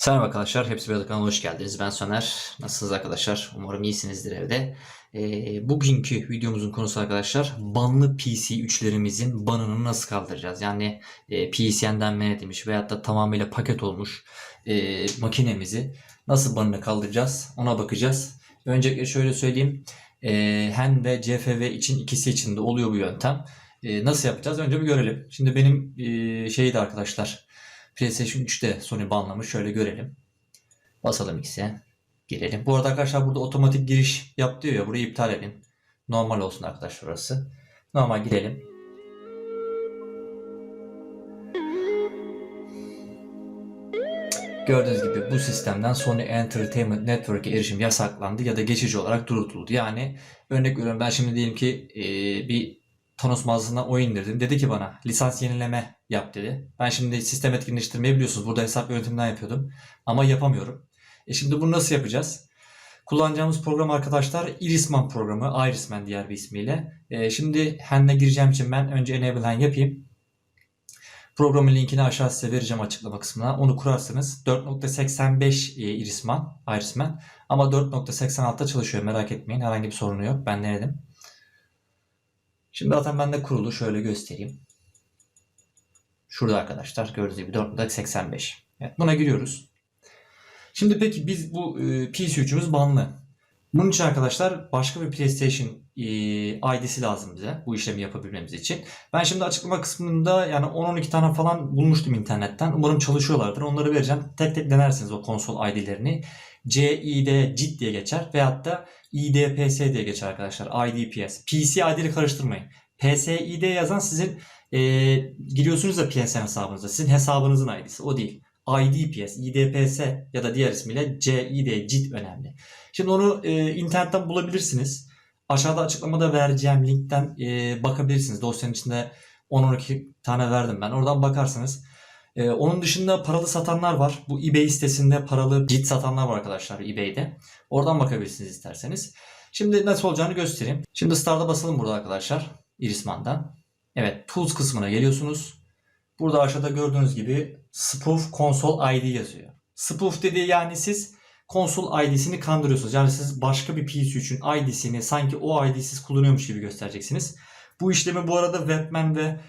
Selam arkadaşlar, hepsi bir kanalına hoş geldiniz. Ben Soner. Nasılsınız arkadaşlar? Umarım iyisinizdir evde. Ee, bugünkü videomuzun konusu arkadaşlar, banlı PC3'lerimizin banını nasıl kaldıracağız? Yani e, PCN'den men edilmiş veyahut da tamamıyla paket olmuş e, makinemizi nasıl banını kaldıracağız? Ona bakacağız. Öncelikle şöyle söyleyeyim. E, HEN ve CFV için ikisi için de oluyor bu yöntem. E, nasıl yapacağız? Önce bir görelim. Şimdi benim e, şeydi arkadaşlar. PlayStation 3'te Sony banlamış. Şöyle görelim. Basalım X'e. Girelim. Bu arada arkadaşlar burada otomatik giriş yap diyor ya. Burayı iptal edin. Normal olsun arkadaşlar orası. Normal girelim. Gördüğünüz gibi bu sistemden Sony Entertainment Network'e erişim yasaklandı ya da geçici olarak durduruldu. Yani örnek veriyorum ben şimdi diyelim ki e, bir Thanos mağazasından oyun indirdim. Dedi ki bana lisans yenileme yap dedi. Ben şimdi sistem etkinleştirmeyi biliyorsunuz. Burada hesap yönetiminden yapıyordum. Ama yapamıyorum. E şimdi bunu nasıl yapacağız? Kullanacağımız program arkadaşlar Irisman programı. Irisman diğer bir ismiyle. E, şimdi HEN'e gireceğim için ben önce Enable HEN yapayım. Programın linkini aşağı size vereceğim açıklama kısmına. Onu kurarsınız. 4.85 e, Irisman, Irisman. Ama 4.86'da çalışıyor merak etmeyin. Herhangi bir sorunu yok. Ben denedim. Şimdi zaten bende kurulu. Şöyle göstereyim. Şurada arkadaşlar gördüğünüz gibi 4.85. Evet, buna giriyoruz. Şimdi peki biz bu e, PC3'ümüz banlı. Bunun için arkadaşlar başka bir PlayStation ID'si lazım bize bu işlemi yapabilmemiz için. Ben şimdi açıklama kısmında yani 10-12 tane falan bulmuştum internetten. Umarım çalışıyorlardır. Onları vereceğim. Tek tek denersiniz o konsol ID'lerini. CID CID diye geçer veyahut da IDPS diye geçer arkadaşlar. IDPS. PC ID'leri karıştırmayın. PSID yazan sizin e, giriyorsunuz da PSN hesabınıza. Sizin hesabınızın ID'si. O değil. IDPS, IDPS ya da diğer ismiyle CID, CID önemli. Şimdi onu e, internetten bulabilirsiniz. Aşağıda açıklamada vereceğim linkten e, bakabilirsiniz. Dosyanın içinde 10-12 tane verdim ben. Oradan bakarsınız. E, onun dışında paralı satanlar var. Bu eBay sitesinde paralı CID satanlar var arkadaşlar eBay'de. Oradan bakabilirsiniz isterseniz. Şimdi nasıl olacağını göstereyim. Şimdi Start'a basalım burada arkadaşlar. Irisman'dan. Evet Tools kısmına geliyorsunuz. Burada aşağıda gördüğünüz gibi Spoof Console ID yazıyor. Spoof dediği yani siz konsol ID'sini kandırıyorsunuz. Yani siz başka bir PS3'ün ID'sini sanki o ID'yi kullanıyormuş gibi göstereceksiniz. Bu işlemi bu arada Webman ve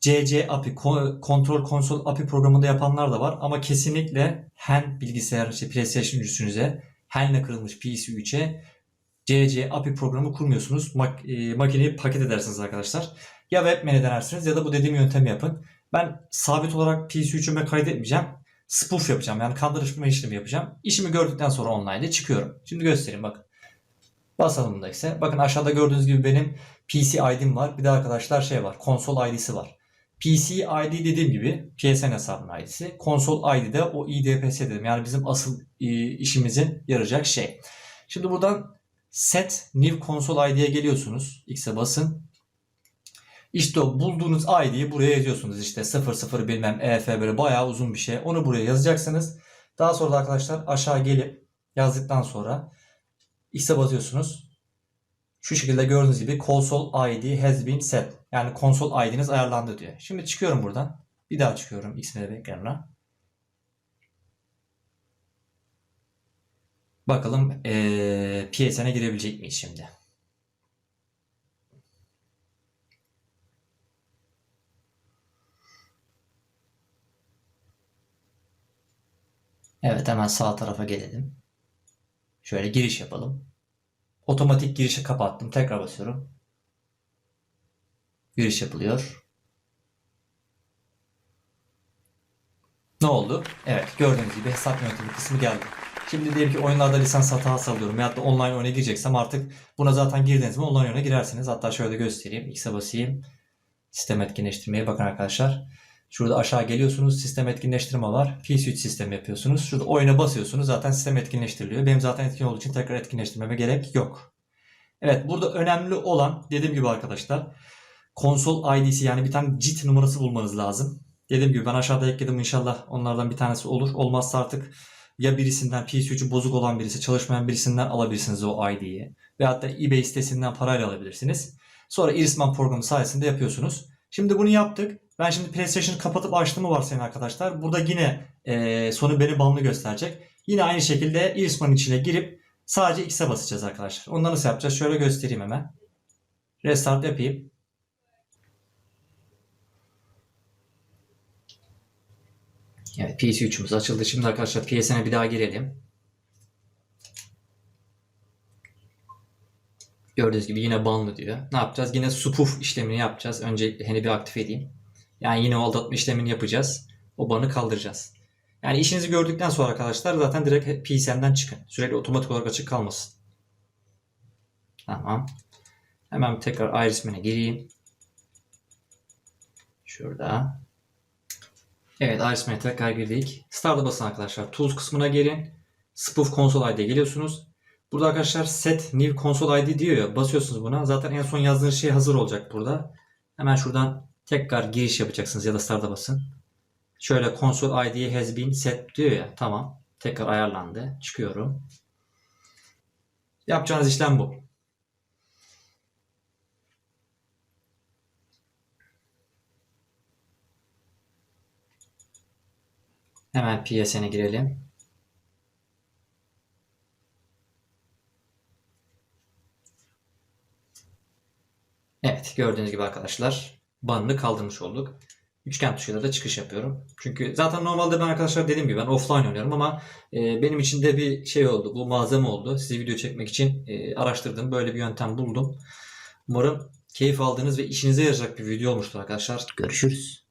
CC API, Control Console API programında yapanlar da var. Ama kesinlikle HEN bilgisayar, işte PlayStation 3'ünüze, HEN'le kırılmış PS3'e CC API programı kurmuyorsunuz. Mak- e, makineyi paket edersiniz arkadaşlar. Ya Webman'e denersiniz ya da bu dediğim yöntemi yapın. Ben sabit olarak PS3'üme kaydetmeyeceğim. Spoof yapacağım. Yani kandırışma işlemi yapacağım. İşimi gördükten sonra online'de çıkıyorum. Şimdi göstereyim bakın. Basalım da ise. Bakın aşağıda gördüğünüz gibi benim PC ID'm var. Bir de arkadaşlar şey var. Konsol ID'si var. PC ID dediğim gibi PSN hesabının ID'si. Konsol ID o IDPS dedim. Yani bizim asıl e, işimizin yarayacak şey. Şimdi buradan set new console ID'ye geliyorsunuz. X'e basın. İşte o bulduğunuz ID'yi buraya yazıyorsunuz. İşte 00 bilmem EF böyle bayağı uzun bir şey. Onu buraya yazacaksınız. Daha sonra da arkadaşlar aşağı gelip yazdıktan sonra X'e basıyorsunuz. Şu şekilde gördüğünüz gibi console ID has been set. Yani konsol ID'niz ayarlandı diyor. Şimdi çıkıyorum buradan. Bir daha çıkıyorum X'e ekranına. Bakalım ee, PSN'e girebilecek miyiz şimdi? Evet hemen sağ tarafa gelelim. Şöyle giriş yapalım. Otomatik girişi kapattım. Tekrar basıyorum. Giriş yapılıyor. Ne oldu? Evet gördüğünüz gibi hesap yönetimi kısmı geldi. Şimdi diyelim ki oyunlarda lisans hatası alıyorum veyahut da online oyuna gireceksem artık buna zaten girdiniz mi online oyuna girersiniz. Hatta şöyle göstereyim. X'e basayım. Sistem etkinleştirmeye bakın arkadaşlar. Şurada aşağı geliyorsunuz. Sistem etkinleştirme var. PS3 sistemi yapıyorsunuz. Şurada oyuna basıyorsunuz. Zaten sistem etkinleştiriliyor. Benim zaten etkin olduğu için tekrar etkinleştirmeme gerek yok. Evet burada önemli olan dediğim gibi arkadaşlar konsol ID'si yani bir tane JIT numarası bulmanız lazım. Dediğim gibi ben aşağıda ekledim inşallah onlardan bir tanesi olur. Olmazsa artık ya birisinden PS3'ü bozuk olan birisi çalışmayan birisinden alabilirsiniz o ID'yi. Veyahut da eBay sitesinden parayla alabilirsiniz. Sonra Irisman programı sayesinde yapıyorsunuz. Şimdi bunu yaptık. Ben şimdi PlayStation'ı kapatıp açtığımı varsayın arkadaşlar. Burada yine e, Sony beni banlı gösterecek. Yine aynı şekilde Irisman'ın içine girip sadece X'e basacağız arkadaşlar. Onları nasıl yapacağız? Şöyle göstereyim hemen. Restart yapayım. Evet PS3'ümüz açıldı. Şimdi arkadaşlar PSN'e bir daha girelim. Gördüğünüz gibi yine banlı diyor. Ne yapacağız? Yine spoof işlemini yapacağız. Önce hani bir aktif edeyim. Yani yine o aldatma işlemini yapacağız. O banı kaldıracağız. Yani işinizi gördükten sonra arkadaşlar zaten direkt PSN'den çıkın. Sürekli otomatik olarak açık kalmasın. Tamam. Hemen tekrar Irisman'e gireyim. Şurada. Evet Irisman'e tekrar girdik. Start'a basın arkadaşlar. Tools kısmına gelin. Spoof Console ID'ye geliyorsunuz. Burada arkadaşlar set new console ID diyor ya basıyorsunuz buna. Zaten en son yazdığınız şey hazır olacak burada. Hemen şuradan tekrar giriş yapacaksınız ya da start'a basın. Şöyle console ID has been set diyor ya. Tamam. Tekrar ayarlandı. Çıkıyorum. Yapacağınız işlem bu. Hemen PSN'e girelim. Evet gördüğünüz gibi arkadaşlar banını kaldırmış olduk. Üçgen tuşuyla da çıkış yapıyorum. Çünkü zaten normalde ben arkadaşlar dediğim gibi ben offline oynuyorum ama e, benim için de bir şey oldu. Bu malzeme oldu. Size video çekmek için e, araştırdım. Böyle bir yöntem buldum. Umarım keyif aldığınız ve işinize yarayacak bir video olmuştur arkadaşlar. Görüşürüz.